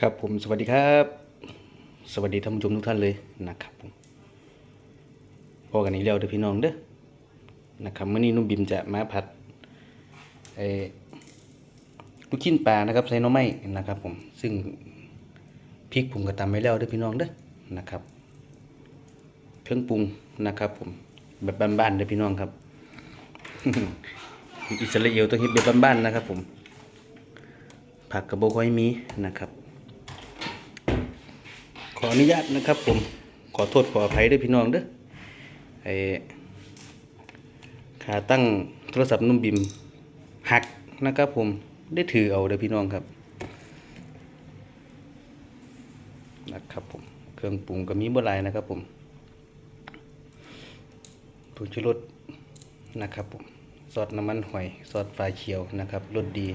ครับผมสวัสดีครับ สวัสดีท่านผู้ชมทุกท่านเลยนะครับผมพอกันอีกแล้วเด้อพี่น้องเด้อนะครับเมื้อนี้นุ่มบิมจะมาผัดไอ้ลูกชิ้นปลานะครับใส่น่อไม้นะครับ ผมซึ่งพริกผมก็ตำไว้แล้วเด้อพี่น้องเด้อนะครับเครื่องปรุงนะครับ ผมแบบบ้านๆเด้อพี่น้องครับอิสราเอลต้องเฮ็ดแบบบ้านๆนะครับ ผมผักกระบกค่อยมีนะครับ ออนุญาตนะครับ ผมขอโทษขออภัยด้วยพี่น้องเด้อไอ้ขาตั้งโทรศัพท์นุ่มบิมหักนะครับ ผมได้ถือเอาเด้อพี่น้องครับนะครับผมเครื่องปรุงก็มีบ่หลายนะครับผมผงชูรสนะครับผมซอสน้ำมันหอยซอสปลาเขียวนะครับรสดี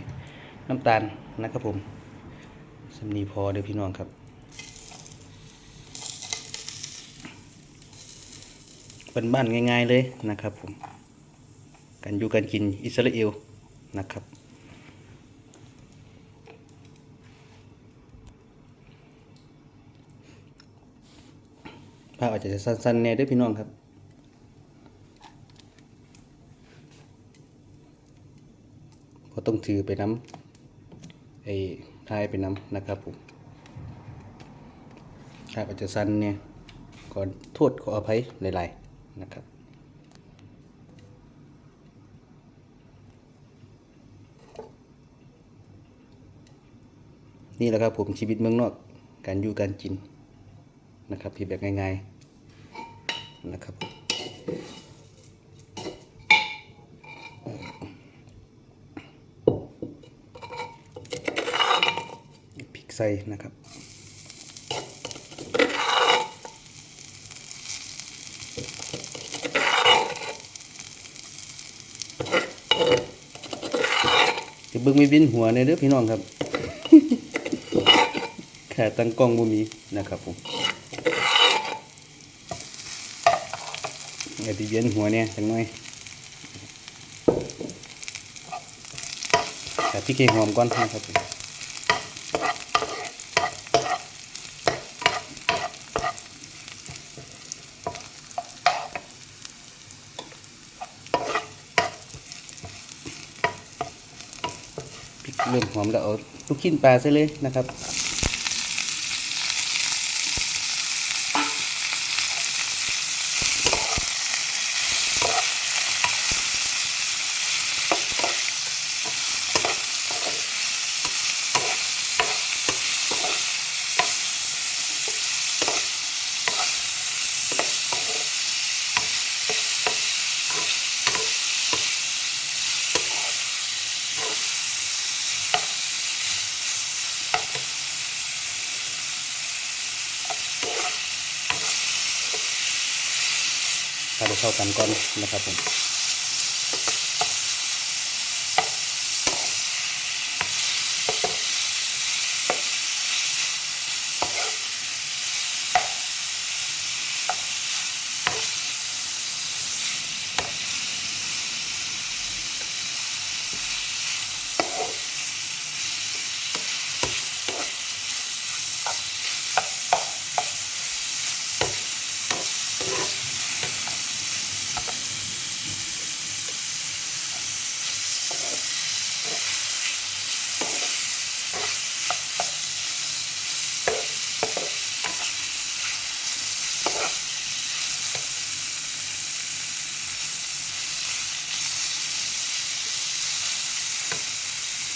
น้ำตาลนะครับผมสำนีพอเด้อพี่น้องครับ เป็น บ้านง่าย ๆเลยนะครับผมการอยู่การกินอิสราเอลนะครับ ภาพอาจจะสั้นๆแน่ด้วยพี่น้องครับก็ต้องถือไปน้ำไอ้ทายไปน้ำนะครับผมภาพอาจจะสั้นเนี่ยขอโทษขออภัยหลายๆ นะครับ นี่แหละครับผมชีวิตเมืองนอกการอยู่การกินนะครับที่แบบง่ายๆนะครับพริกใส่นะครับ บิ่งไม่บินหัวในเด้อพี่น้องครับแค่ตั้งกล้องบ่มีนะครับผมอย่าไปเวียนหัวเนี่ยจังหน่อยแต่พี่เคหอมก่อนนะครับผมพริก เริ่มหอมแล้วเอาลูกชิ้นปลาใส่เลยนะครับ ให้เข้ากันก่อนนะครับผม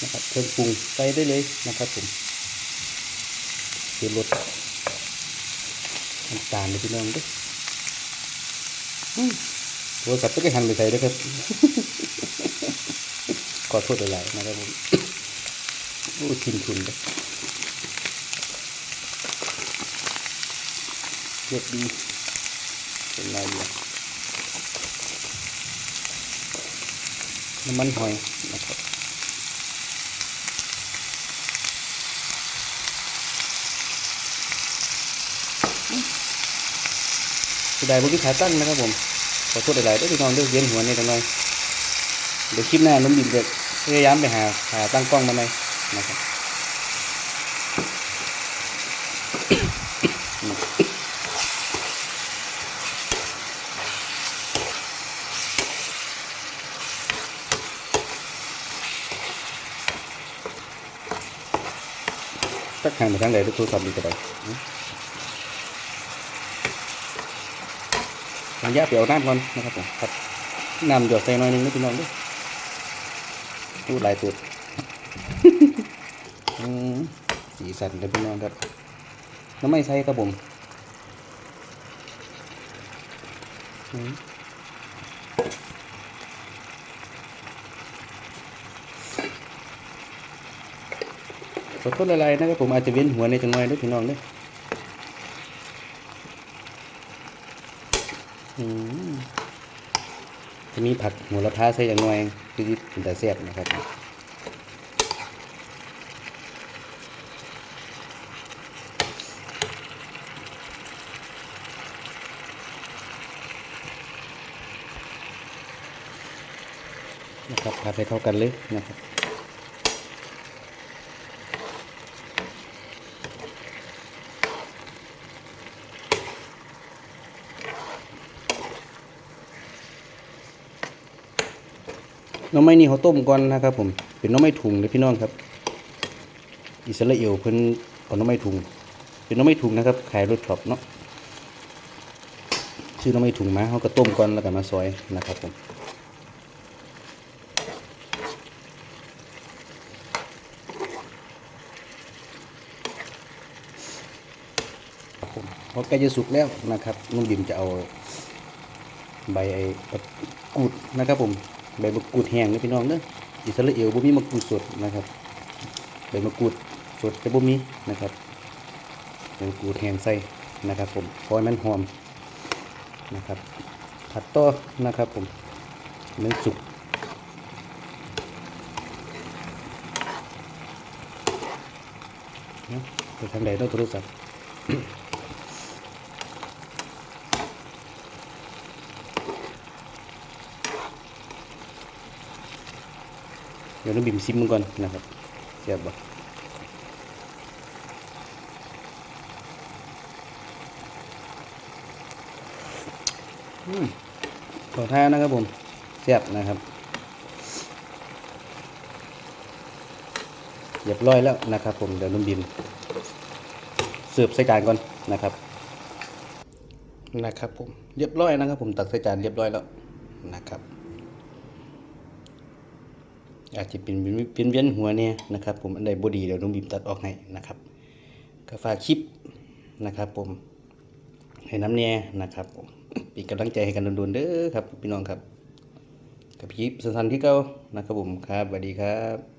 นะครับเครื่องปรุงใส่ได้เลยนะครับผมเดี๋ยวรสน้ำตาลเลยพี่น้องด้วยโทรศัพท์ก็หันไปใส่ด้วยครับขอโทษหลายๆนะครับผมโอ้ทิมทุนเลยเรียบดีเป็นลายอยู่น้ำมันหอย สุด้ยบนที่ขาตั้งนะครับผม ขอโทษหลายๆด้ที่น้องด้วยเย็นหัวในจังเลยเดี๋ยวคลิปหน้านุ่มดินเด็กพยายามไปหาหาตั้งกล้องมาไหมนะครับตักหางไปทางไหนทุกโทรศัพท์ดีกว่าไป ระยะไปเอาน้ำก่อนนะครับผมครับน้ำหยดใส่หน่อยนึงนะพี่น้องด้วยพูดหลายตัวอืมสีสันเลยพี่น้องครับน้ำไม่ใส่ครับผมขอโทษอะไรนะครับผมอาจจะเวียนหัวในจังหวะด้วยพี่น้องด้วยอืมจะ มีผักหมูละพาใส่อย่างน้อยคือเป็นแต่แซ่บนะครับนะครับผัดให้เข้ากันเลยนะครับ น้ำไม้นี่เขาต้มก่อนนะครับผมเป็นน้ำไม้ถุงเลยพี่น้องครับ อิสราเอลเพิ่นเอาน้ำไม้ถุง เป็นน้ำไม้ถุงนะครับขายรถช็อปเนาะชื่อน้ำไม้ถุงมาเขาก็ต้มก่อนแล้วก็มาซอยนะครับผมเพราะใกล้จะสุกแล้วนะครับน้องบิมจะเอาใบไอ้กูดนะครับผม ใบมะกรูดแห้งนี่พี่น้องเด้ออิสราเอลบ่มีมะกรูดสดนะครับใบมะกรูดสดจะบ่มีนะครับใบมะกรูดแห้งใส่นะครับ ผมพอให้มันหอมนะครับผัดต่อนะครับผมเนื้อสุกนะไปทางใดต้องโทรศัพท์ ยวน้องบิ่มซิมมันก่อนนะครับเสียบบ่อืมขอท้านะครับผมเสียบนะครับเรียบร้อยแล้วนะครับผมเดี๋ยวน้องบิ่มเสิร์ฟใส่จานก่อนนะครับนะครับผมเรียบร้อยนะครับผมตักใส่จานเรียบร้อยแล้วนะครับ อาจจะเป็นเป็นเวียนหัวเนี่ยนะครับผมอันใดบดีเดี๋ยวน้องบีมตัดออกให้นะครับก็ฝากคลิปนะครับ ผมให้น้ำเนี่ยนะครับผมเป็นกำลังใจให้กันโดนๆเด้อครับพี่น้องครับกับคลิปสั้นๆที่เก่านะครับผมครับสวัสดีครับ